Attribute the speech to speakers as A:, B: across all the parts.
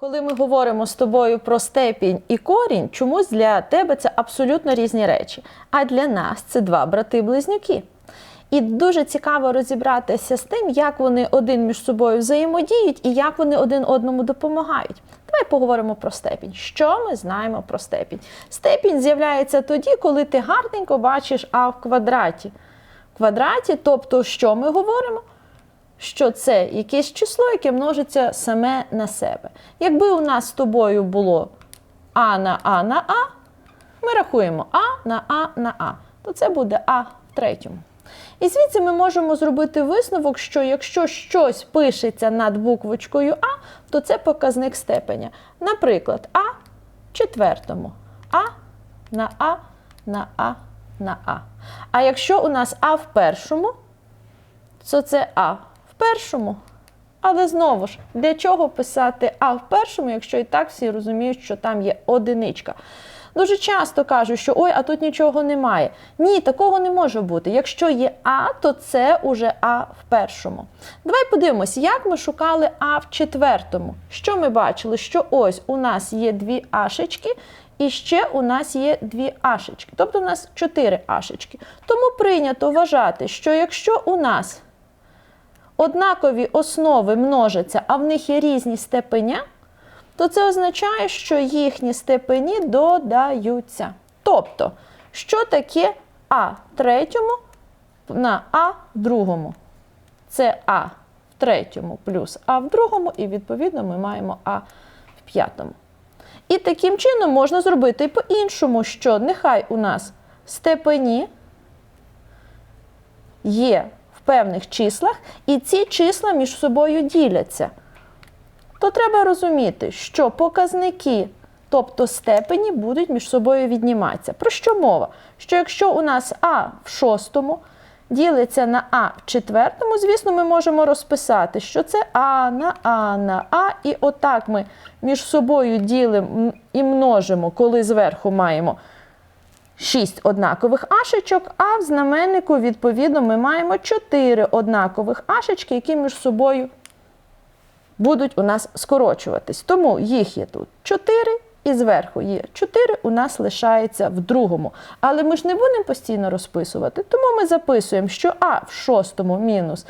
A: Коли ми говоримо з тобою про степінь і корінь, чомусь для тебе це абсолютно різні речі. А для нас це два брати-близнюки. І дуже цікаво розібратися з тим, як вони один між собою взаємодіють і як вони один одному допомагають. Давай поговоримо про степінь. Що ми знаємо про степінь? Степінь з'являється тоді, коли ти гарненько бачиш А в квадраті. В квадраті, тобто, що ми говоримо? Що це якесь число, яке множиться саме на себе. Якби у нас з тобою було А на А на А, ми рахуємо А на А на А, то це буде А в третьому. І звідси ми можемо зробити висновок, що якщо щось пишеться над буквочкою А, то це показник степеня. Наприклад, А в четвертому, А на А на А на А. А якщо у нас А в першому, то це А першому. Але знову ж, для чого писати А в першому, якщо і так всі розуміють, що там є одиничка. Дуже часто кажуть, що ой, а тут нічого немає. Ні, такого не може бути. Якщо є А, то це уже А в першому. Давай подивимось, як ми шукали А в четвертому. Що ми бачили? Що ось у нас є дві ашечки, і ще у нас є дві ашечки. Тобто у нас чотири ашечки. Тому прийнято вважати, що якщо у нас однакові основи множаться, а в них є різні степеня, то це означає, що їхні степені додаються. Тобто, що таке А третьому на А в другому? Це А в третьому плюс А в другому, і відповідно ми маємо А в п'ятому. І таким чином можна зробити і по-іншому, що нехай у нас степені є певних числах, і ці числа між собою діляться. То треба розуміти, що показники, тобто степені, будуть між собою відніматися. Про що мова? Що якщо у нас А в шостому ділиться на А в четвертому, звісно, ми можемо розписати, що це А на А на А, і отак ми між собою ділимо і множимо, коли зверху маємо 6 однакових ашечок, а в знаменнику, відповідно, ми маємо 4 однакових ашечки, які між собою будуть у нас скорочуватись. Тому їх є тут 4, і зверху є 4, у нас лишається в другому. Але ми ж не будемо постійно розписувати, тому ми записуємо, що А в шостому мінус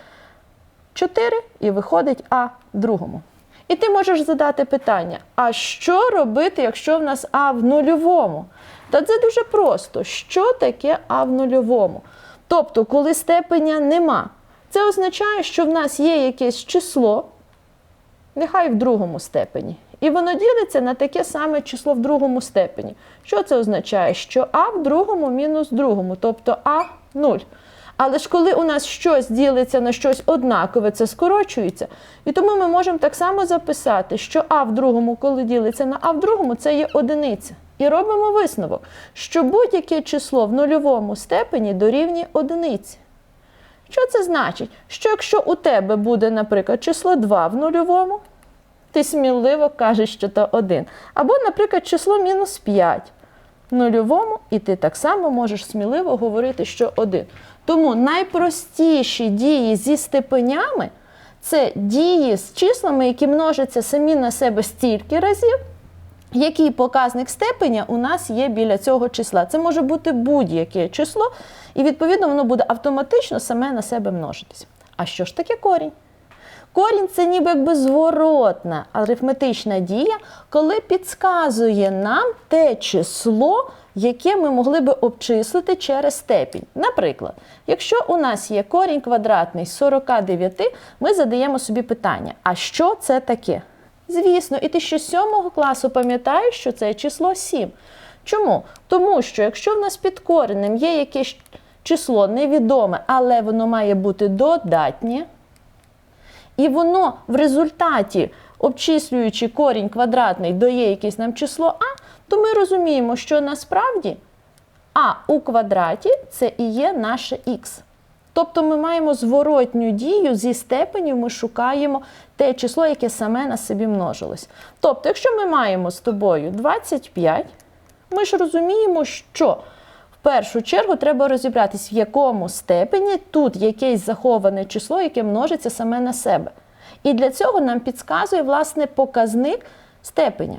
A: 4 і виходить А в другому. І ти можеш задати питання: а що робити, якщо в нас А в нульовому? Та це дуже просто. Що таке А в нульовому? Тобто, коли степеня нема, це означає, що в нас є якесь число, нехай в другому степені. І воно ділиться на таке саме число в другому степені. Що це означає? Що А в другому мінус другому, тобто А 0. Але ж коли у нас щось ділиться на щось однакове, це скорочується. І тому ми можемо так само записати, що А в другому, коли ділиться на А в другому, це є одиниця. І робимо висновок, що будь-яке число в нульовому степені дорівнює одиниці. Що це значить? Що якщо у тебе буде, наприклад, число 2 в нульовому, ти сміливо кажеш, що то 1. Або, наприклад, число мінус 5 в нульовому, і ти так само можеш сміливо говорити, що 1. Тому найпростіші дії зі степенями це дії з числами, які множаться самі на себе стільки разів, який показник степеня у нас є біля цього числа. Це може бути будь-яке число, і відповідно воно буде автоматично саме на себе множитись. А що ж таке корінь? Корінь це ніби якби зворотна арифметична дія, коли підказує нам те число, яке ми могли би обчислити через степінь. Наприклад, якщо у нас є корінь квадратний з 49, ми задаємо собі питання: а що це таке? Звісно, і ти ще з 7 класу пам'ятаєш, що це число 7. Чому? Тому що якщо в нас під коренем є якесь число невідоме, але воно має бути додатнє, і воно в результаті, обчислюючи корінь квадратний, дає якесь нам число А, то ми розуміємо, що насправді А у квадраті це і є наше Х. Тобто ми маємо зворотню дію зі степенів, ми шукаємо те число, яке саме на собі множилось. Тобто, якщо ми маємо з тобою 25, ми ж розуміємо, що в першу чергу треба розібратись, в якому степені тут якесь заховане число, яке множиться саме на себе. І для цього нам підказує власне показник степеня.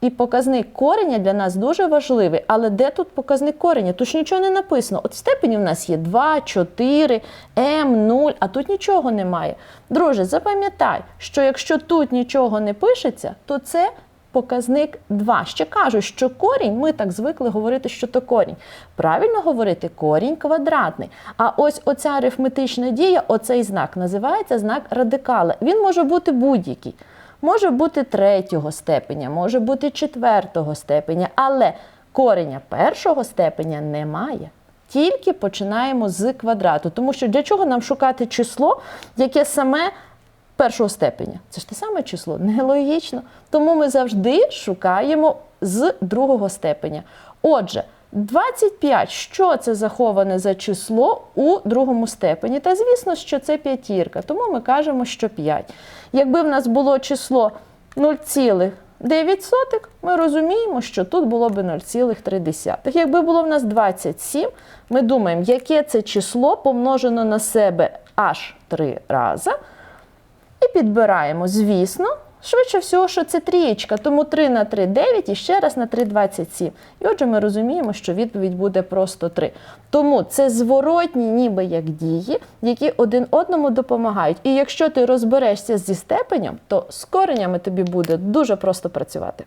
A: І показник кореня для нас дуже важливий. Але де тут показник кореня? Тут ж нічого не написано. От в степені в нас є 2, 4, М, 0, а тут нічого немає. Друже, запам'ятай, що якщо тут нічого не пишеться, то це показник 2. Ще кажуть, що корінь, ми так звикли говорити, що то корінь. Правильно говорити корінь квадратний. А ось оця арифметична дія, оцей знак, називається знак радикала. Він може бути будь-який. Може бути третього степеня, може бути четвертого степеня, але кореня першого степеня немає. Тільки починаємо з квадрату. Тому що для чого нам шукати число, яке саме першого степеня? Це ж те саме число, нелогічно. Тому ми завжди шукаємо з другого степеня. Отже, 25, що це заховане за число у другому степені? Та звісно, що це п'ятірка, тому ми кажемо, що 5. Якби в нас було число 0,9, ми розуміємо, що тут було б 0,3. Якби було в нас 27, ми думаємо, яке це число помножено на себе аж 3 рази. І підбираємо, звісно, швидше всього, що це трієчка, тому 3 на 3 – 9 і ще раз на 3 – 27. І отже, ми розуміємо, що відповідь буде просто 3. Тому це зворотні ніби як дії, які один одному допомагають. І якщо ти розберешся зі степенем, то з коренями тобі буде дуже просто працювати.